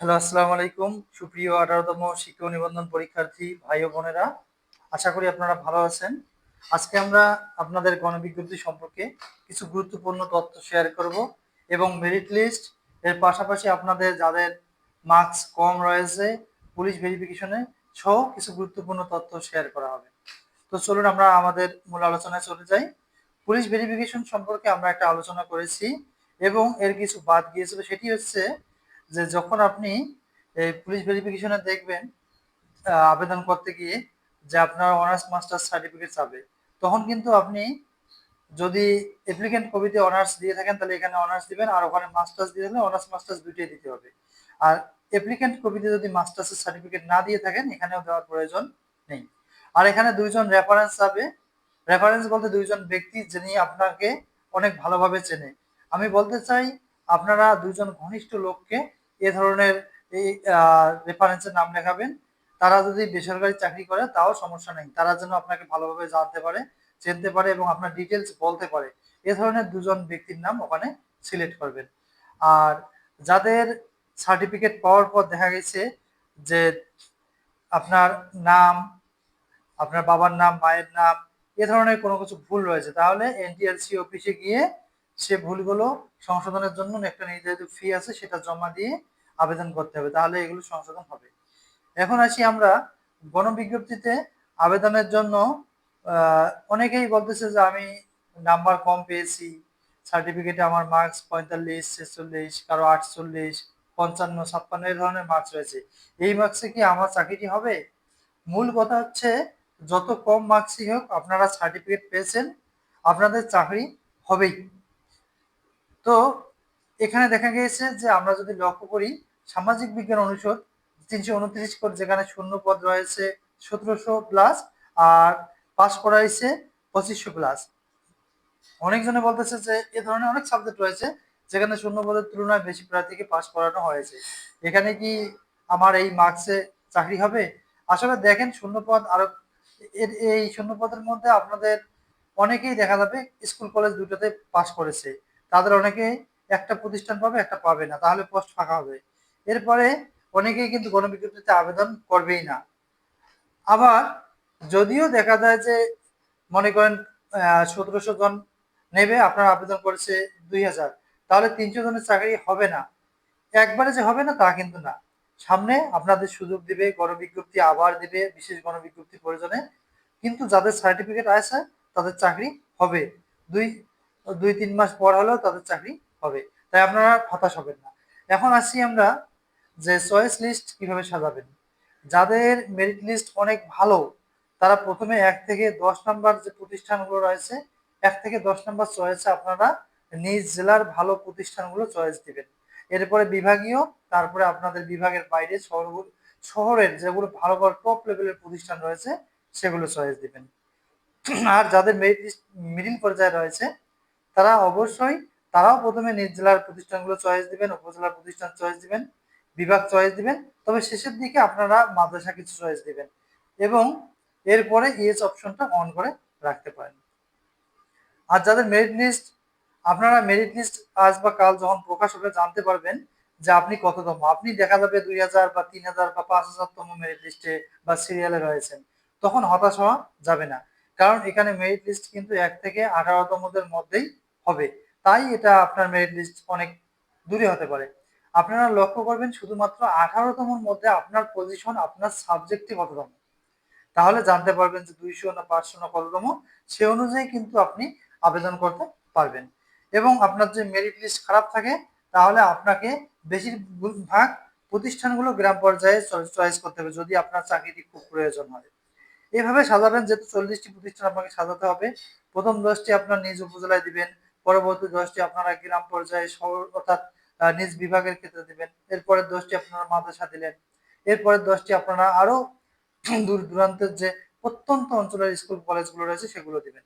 Hello, আসসালামু আলাইকুম। সুপ্রিয় আঠারোতম শিক্ষক নিবন্ধন পরীক্ষার্থী ভাই ও বোনেরা, আশা করি আপনারা ভালো আছেন। আজকে আমরা আপনাদের গণবিজ্ঞপ্তি সম্পর্কে কিছু গুরুত্বপূর্ণ তথ্য শেয়ার করব এবং মেরিট লিস্ট এর পাশাপাশি আপনাদের যাদের মার্কস কম রয়েছে পুলিশ ভেরিফিকেশনে সহ কিছু গুরুত্বপূর্ণ তথ্য শেয়ার করা হবে। তো চলুন আমরা আমাদের মূল আলোচনায় চলে যাই। পুলিশ ভেরিফিকেশন সম্পর্কে আমরা একটা আলোচনা করেছি এবং এর কিছু বাদ গিয়েছিল, সেটি হচ্ছে যে যখন আপনি এই পুলিশ ভেরিফিকেশনে দেখবেন আবেদন করতে গিয়ে যে আপনার অনার্স মাস্টার্স সার্টিফিকেট চাবে, তখন কিন্তু আপনি যদি অ্যাপ্লিকেন্ট কবিতে অনার্স দিয়ে থাকেন, তাহলে এখানে অনার্স দিবেন আর ওখানে মাস্টার্স দিয়ে থাকলে অনার্স মাস্টার্স দুইটাই দিতে হবে। আর অ্যাপ্লিকেন্ট কবিতে যদি মাস্টার্সের সার্টিফিকেট না দিয়ে থাকেন, এখানেও দেওয়ার প্রয়োজন নেই। আর এখানে দুইজন রেফারেন্স যাবে রেফারেন্স বলতে দুইজন ব্যক্তি যিনি আপনাকে অনেক ভালোভাবে চেনে। আমি বলতে চাই আপনারা দুজন ঘনিষ্ঠ লোককে এ ধরনের এই রেফারেন্সের নাম লেখাবেন। তারা যদি বেসরকারি চাকরি করে, তাও সমস্যা নেই। তারা যেন আপনাকে ভালোভাবে জানতে পারে, চিনতে পারে এবং আপনার ডিটেলস বলতে পারে। এ ধরনের দুজন ব্যক্তির নাম ওখানে সিলেক্ট করবেন। আর যাদের সার্টিফিকেট পাওয়ার পর দেখা গেছে যে আপনার নাম, আপনার বাবার নাম, মায়ের নাম, এ ধরনের কোনো কিছু ভুল রয়েছে, তাহলে এনটিএলসি অফিসে গিয়ে সে ভুলগুলো সংশোধনের জন্য একটা নির্ধারিত ফি আছে, সেটা জমা দিয়ে আবেদন করতে হবে। তাহলে এগুলো সংশোধন হবে। এখন আসি আমরা গণবিজ্ঞপ্তিতে আবেদনের জন্য অনেকেই বলতেছে যে আমি নাম্বার কম পেয়েছি সার্টিফিকেটে আমার মার্কস পঁয়তাল্লিশ, ছেচল্লিশ, কারও আটচল্লিশ, পঞ্চান্ন, ছাপ্পান্ন এই ধরনের মার্কস রয়েছে। এই মার্কসে কি আমার চাকরিটি হবে? মূল কথা হচ্ছে যত কম মার্কসই হোক, আপনারা সার্টিফিকেট পেয়েছেন, আপনাদের চাকরি হবেই। তো এখানে দেখা গিয়েছে যে আমরা যদি লক্ষ্য করি, সামাজিক বিজ্ঞান অনুষদ তিনশো উনত্রিশ কোড যেখানে শূন্য পদ রয়েছে সতেরোশো প্লাস আর পাস করা হয়েছে পঁচিশশো প্লাস অনেকজনে বলতেছে যে এ ধরনের অনেক সাবজেক্ট রয়েছে যেখানে শূন্য পদের তুলনায় বেশি প্রার্থীকে পাস করানো হয়েছে। এখানে কি আমার এই মার্কসে চাকরি হবে? আসলে দেখেন শূন্য পদ আরও এই শূন্য পদের মধ্যে আপনাদের অনেকেই দেখা যাবে স্কুল কলেজ দুটোতে পাস করেছে। তাদের অনেকে একটা প্রতিষ্ঠান পাবে, একটা পাবে না। তাহলে পোস্ট ফাঁকা হবে। এরপরে অনেকেই কিন্তু গণবিজ্ঞপ্তিতে আবেদন করবেই না। আবার যদিও দেখা যায় যে, মনে করেন সতেরোশো জন নেবে, আপনার আবেদন করেছে দুই হাজার। তাহলে তিনশো জনের চাকরি হবে না। একবারে যে হবে না, তা কিন্তু না। সামনে আপনাদের সুযোগ দিবে, গণবিজ্ঞপ্তি আবার দিবে, বিশেষ গণবিজ্ঞপ্তি প্রয়োজনে। কিন্তু যাদের সার্টিফিকেট আছে, তাদের চাকরি হবে। দুই দুই, তিন মাস পর হলেও তাদের চাকরি হবে। তাই আপনারা হতাশ হবেন না। এখন আসি আমরা যে চয়েস লিস্ট কীভাবে সাজাবেন। যাদের মেরিট লিস্ট অনেক ভালো, তারা প্রথমে এক থেকে দশ নাম্বার যে প্রতিষ্ঠানগুলো রয়েছে, এক থেকে দশ নাম্বার চয়েসে আপনারা নিজ জেলার ভালো প্রতিষ্ঠানগুলো চয়েস দিবেন। এরপরে বিভাগীয়, তারপরে আপনাদের বিভাগের বাইরে শহরগুলো, শহরের যেগুলো ভালো ভালো টপ লেভেলের প্রতিষ্ঠান রয়েছে, সেগুলো চয়েস দিবেন। আর যাদের মেরিট লিস্ট মিডিল পর্যায়ে রয়েছে তারা অবশ্যই, তারাও প্রথমে নিজ জেলার প্রতিষ্ঠানগুলো চয়েস দিবেন, উপজেলার প্রতিষ্ঠান চয়েস দিবেন, বিভাগ চয়েস দিবেন, তবে শেষের দিকে আপনারা মাদ্রাসা কিছু চয়েস দিবেন এবং এরপরে ইএস অপশনটা অন করে রাখতে পারেন। আর যাদের মেরিট লিস্ট আপনারা মেরিট লিস্ট আজ বা কাল যখন প্রকাশ হবে জানতে পারবেন যে আপনি কততম। আপনি দেখা যাবে দুই হাজার বা তিন হাজার বা পাঁচ হাজার তম মেরিট লিস্টে বা সিরিয়ালে রয়েছেন। তখন হতাশ হওয়া যাবে না। কারণ এখানে মেরিট লিস্ট কিন্তু এক থেকে আঠারোতমদের মধ্যেই হবে। তাই এটা আপনার মেরিট লিস্ট অনেক দূরে হতে পারে। আপনারা লক্ষ্য করবেন শুধুমাত্র আঠারোতমর মধ্যে আপনার পজিশন আপনার সাবজেক্টে কততম। তাহলে জানতে পারবেন যে দুইশো না পাঁচশো না কততম, সে অনুযায়ী কিন্তু আপনি আবেদন করতে পারবেন। এবং আপনার যে মেরিট লিস্ট খারাপ থাকে, তাহলে আপনাকে বেশিরভাগ প্রতিষ্ঠানগুলো গ্রাম পর্যায়ে চয়েস করতে হবে, যদি আপনার চাকরিটি খুব প্রয়োজন হয়। এভাবে সাজাবেন, যেহেতু চল্লিশটি প্রতিষ্ঠান আপনাকে সাজাতে হবে, প্রথম দশটি আপনার নিজ উপজেলায় দিবেন পরবর্তী দশটি আপনারা গ্রাম পর্যায়ে শহর অর্থাৎ নিজ বিভাগের ক্ষেত্রে দিবেন। এরপরের দশটি আপনারা মাদ্রাসা দিলেন। এরপরের দশটি আপনারা আরও দূর দূরান্তের যে প্রত্যন্ত অঞ্চলের স্কুল, কলেজগুলো রয়েছে, সেগুলো দিবেন।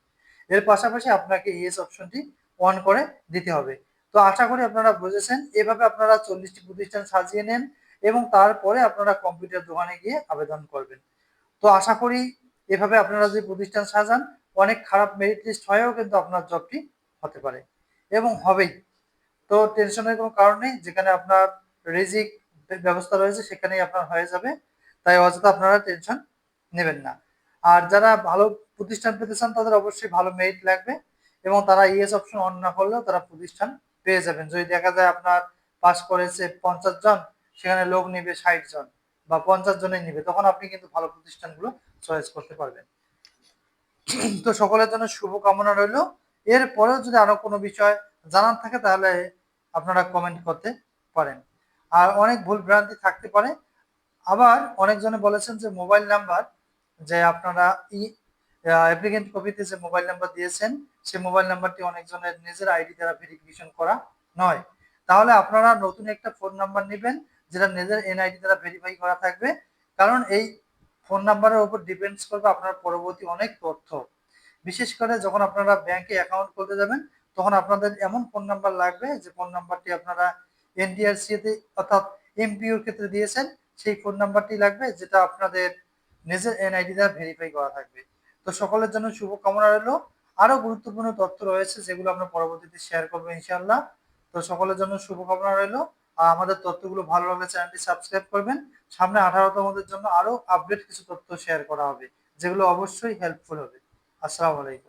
এর পাশাপাশি আপনাকে ইএস অপশনটি অন করে দিতে হবে। তো আশা করি আপনারা বুঝেছেন, এভাবে আপনারা চল্লিশটি প্রতিষ্ঠান সাজিয়ে নেন এবং তারপরে আপনারা কম্পিউটার দোকানে গিয়ে আবেদন করবেন। তো আশা করি এভাবে আপনারা যে প্রতিষ্ঠান সাজান, অনেক খারাপ মেরিট লিস্ট হয়েও কিন্তু আপনার জবটি হতে পারে। এবং হবেই। তো টেনশনের কোনো কারণ নেই, যেখানে আপনার রিজিক ব্যবস্থা রয়েছে সেখানেই আপনার হয়ে যাবে। তাই অযথা আপনারা টেনশন নেবেন না। আর যারা ভালো প্রতিষ্ঠান পেতে চান, তাদের অবশ্যই ভালো মেরিট লাগবে। এবং তারা ইএস অপশন অন না করলেও তারা প্রতিষ্ঠান পেয়ে যাবেন। যদি দেখা যায় আপনার পাস করেছে পঞ্চাশ জন, সেখানে লোক নিবে ষাট জন বা পঞ্চাশ জনের নিবে, তখন আপনি কিন্তু ভালো প্রতিষ্ঠানগুলো চয়েস করতে পারবেন। তো সকলের জন্য শুভকামনা রইল। এরপরেও যদি আরও কোনো বিষয় জানার থাকে, তাহলে আপনারা কমেন্ট করতে পারেন। আর অনেক ভুল ভ্রান্তি থাকতে পারে। আবার অনেকজনে বলেছেন যে মোবাইল নাম্বার যে আপনারা ই অ্যাপ্লিকেন্ট কপিতে যে মোবাইল নাম্বার দিয়েছেন সেই মোবাইল নাম্বারটি অনেকজনের নিজের আইডি দ্বারা ভেরিফিকেশন করা নয়। তাহলে আপনারা নতুন একটা ফোন নাম্বার নেবেন, যেটা নিজের এনআইডি দ্বারা ভেরিফাই করা থাকবে। কারণ এই ফোন নাম্বারের উপর ডিপেন্ডস করবে আপনার পরবর্তী অনেক তথ্য। বিশেষ করে যখন আপনারা ব্যাংকে অ্যাকাউন্ট খুলতে যাবেন, তখন আপনাদের এমন ফোন নাম্বার লাগবে যে ফোন নাম্বারটি আপনারা এনডিআরসি তে অর্থাৎ এমপিওর ক্ষেত্রে দিয়েছেন, সেই ফোন নাম্বারটি লাগবে যেটা আপনাদের নিজের এনআইডি দ্বারা ভেরিফাই করা থাকবে। তো সকলের জন্য শুভকামনা রইল। আরও গুরুত্বপূর্ণ তথ্য রয়েছে যেগুলো আমরা পরবর্তীতে শেয়ার করব ইনশাআল্লাহ। তো সকলের জন্য শুভকামনা রইল। আর আমাদের তথ্যগুলো ভালো লাগলে চ্যানেলটি সাবস্ক্রাইব করবেন। সামনে আঠারোতমদের জন্য আরও আপডেট কিছু তথ্য শেয়ার করা হবে, যেগুলো অবশ্যই হেল্পফুল হবে। আসসালামু আলাইকুম